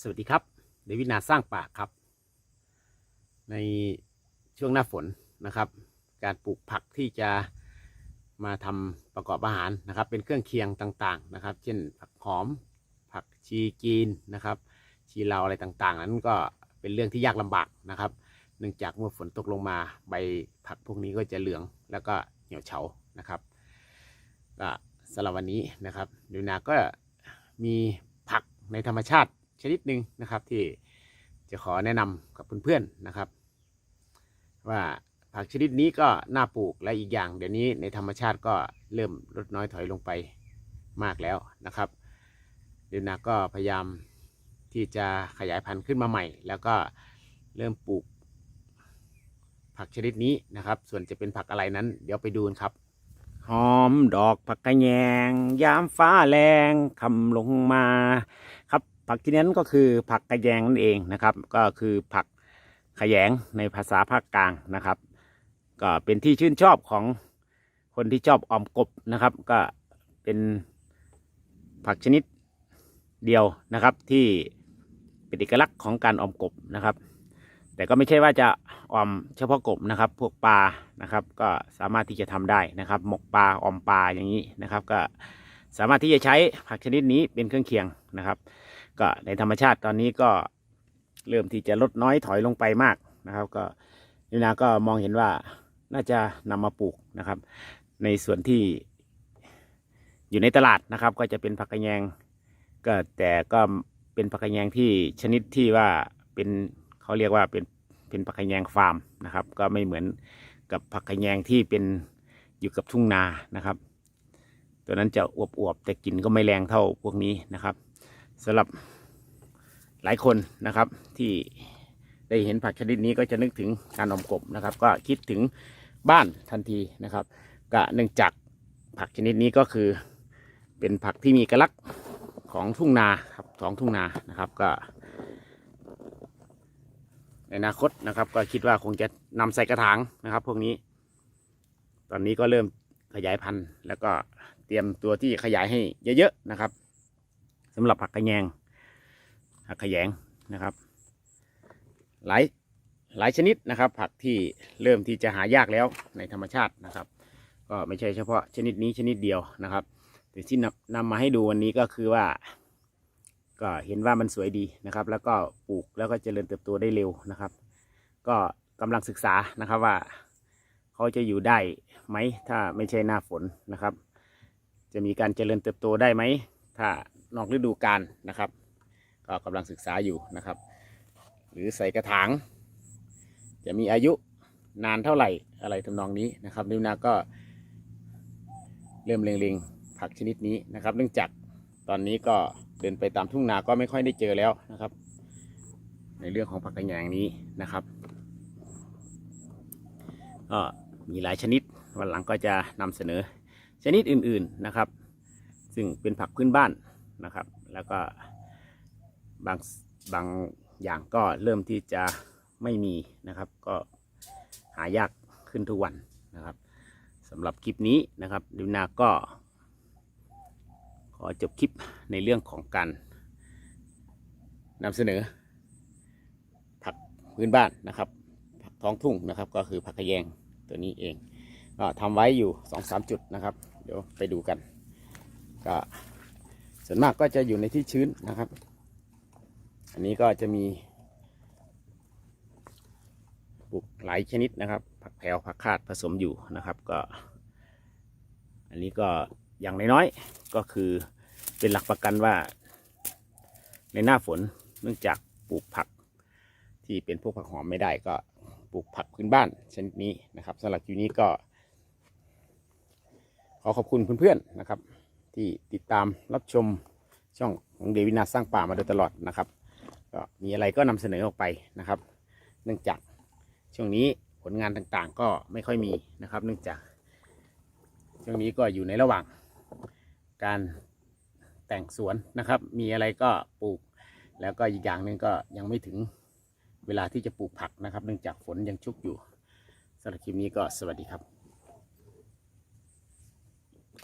สวัสดีครับ เดวิดนาสร้างป่าครับ ในช่วงหน้าฝนนะครับ การปลูกผักที่จะมาทำประกอบอาหารนะครับ เป็นเครื่องเคียงต่างๆนะครับ เช่นผักหอม ผักชีจีนนะครับ ชีลาวอะไรต่างๆ นั้นก็เป็นเรื่องที่ยากลำบากนะครับ เนื่องจากเมื่อฝนตกลงมาใบผักพวกนี้ก็จะเหลืองแล้วก็เหี่ยวเฉานะครับก็สำหรับวันนี้นะครับเดวินาก็มีผักในธรรมชาติ ชนิดหนึ่งนะครับ ที่จะขอแนะนำกับเพื่อนๆนะครับ ว่าผักชนิดนี้ก็น่าปลูกและอีกอย่างเดี๋ยวนี้ในธรรมชาติก็เริ่มลดน้อยถอยลงไปมากแล้วนะครับเดือนนาก็พยายามที่จะขยายพันธุ์ขึ้นมาใหม่ แล้วก็เริ่มปลูกผักชนิดนี้นะครับ ส่วนจะเป็นผักอะไรนั้น เดี๋ยวไปดูกันครับ หอมดอกผักกระแยง ยามฟ้าแรงคำลงมา ผักที่นั้นก็คือผักกระแยงนั่นเองนะครับ ก็คือผักขยงในภาษาภาคกลางนะครับ ก็เป็นที่ชื่นชอบของคนที่ชอบออมกบนะครับ ก็เป็นผักชนิดเดียวนะครับ ที่เป็นเอกลักษณ์ของการออมกบนะครับ แต่ก็ไม่ใช่ว่าจะออมเฉพาะกบนะครับ พวกปลานะครับ ก็สามารถที่จะทำได้นะครับ หมกปลาออมปลาอย่างนี้นะครับ ก็สามารถที่จะใช้ผักชนิดนี้เป็นเครื่องเคียงนะครับ ก็ในธรรมชาติตอนนี้ก็เริ่มที่จะลดน้อยถอยลงไปมากนะครับ ก็นินาก็มองเห็นว่าน่าจะนำมาปลูกนะครับ ในส่วนที่อยู่ในตลาดนะครับ ก็จะเป็นผักกระแยงก็แต่ก็เป็นผักกระแยงที่ชนิดที่ว่าเป็นเขาเรียกว่าเป็นเป็นผักกระแยงฟาร์มนะครับ ก็ไม่เหมือนกับผักกระแยงที่เป็นอยู่กับทุ่งนานะครับ ตัวนั้นจะอวบๆแต่กลิ่นก็ไม่แรงเท่าพวกนี้นะครับ สำหรับหลายคนนะครับที่ได้เห็นผักชนิดนี้ก็จะนึกถึงการอมกบนะครับ ก็คิดถึงบ้านทันทีนะครับก็เนื่องจากผักชนิดนี้ก็คือเป็นผักที่มีเอกลักษณ์ของทุ่งนาครับของทุ่งนานะครับก็ ในอนาคตนะครับ ก็คิดว่าคงจะนำใส่กระถางนะครับ พวกนี้ ตอนนี้ก็เริ่มขยายพันธุ์ แล้วก็เตรียมตัวที่ขยายให้เยอะๆนะครับ สำหรับผักกระแยงผักขยงนะครับ หลายหลายชนิดนะครับ ผักที่เริ่มที่จะหายากแล้วในธรรมชาตินะครับ ก็ไม่ใช่เฉพาะชนิดนี้ชนิดเดียวนะครับแต่ที่นำนำมาให้ดูวันนี้ก็คือว่า ก็เห็นว่ามันสวยดีนะครับ แล้วก็ปลูกแล้วก็เจริญเติบโตได้เร็วนะครับ ก็กำลังศึกษานะครับว่าเขาจะอยู่ได้ไหมถ้าไม่ใช่หน้าฝนนะครับ จะมีการเจริญเติบโตได้ไหมถ้า นอกฤดูกาลนะครับ ก็กำลังศึกษาอยู่นะครับ หรือใส่กระถาง จะมีอายุนานเท่าไหร่อะไรทำนองนี้นะครับนิวนาก็เริ่มเล็งๆผักชนิดนี้นะครับ เนื่องจากตอนนี้ก็เดินไปตามทุ่งนาก็ไม่ค่อยได้เจอแล้วนะครับ ในเรื่องของผักกระแยงนี้นะครับก็มีหลายชนิดวันหลังก็จะนำเสนอชนิดอื่นๆนะครับ ซึ่งเป็นผักพื้นบ้าน นะครับ แล้วก็บางบางอย่างก็เริ่มที่จะไม่มีนะครับ ก็หายากขึ้นทุกวันนะครับสำหรับคลิปนี้นะครับดิวนาก็ขอจบคลิปในเรื่องของการนำเสนอ ผักพื้นบ้านนะครับผักท้องทุ่งนะครับ ก็คือผักกระแยงตัวนี้เอง ก็ทำไว้อยู่สองสามจุดนะครับ เดี๋ยวไปดูกัน ก็ ส่วนมากก็จะอยู่ในที่ชื้นนะครับ อันนี้ก็จะมีปลูกหลายชนิดนะครับ ผักแพรวผักคาดผสมอยู่นะครับก็ อันนี้ก็อย่างน้อยๆก็คือเป็นหลักประกันว่า ในหน้าฝนเนื่องจากปลูกผักที่เป็นพวกผักหอมไม่ได้ก็ปลูกผักพื้นบ้านชนิดนี้นะครับสำหรับคลิปนี้ก็ ขอขอบคุณเพื่อนๆนะครับ ที่ติดตามรับชมช่องของเดวินาสร้างป่ามาโดยตลอดนะครับก็มีอะไรก็นำเสนอออกไปนะครับ เนื่องจากช่วงนี้ผลงานต่างๆ ก็ไม่ค่อยมีนะครับ เนื่องจาก ช่วงนี้ก็อยู่ในระหว่างการแต่งสวนนะครับ มีอะไรก็ปลูก แล้วก็อีกอย่างหนึ่งก็ยังไม่ถึงเวลาที่จะปลูกผักนะครับ เนื่องจากฝนยังชุกอยู่สำหรับคลิปนี้ก็สวัสดีครับ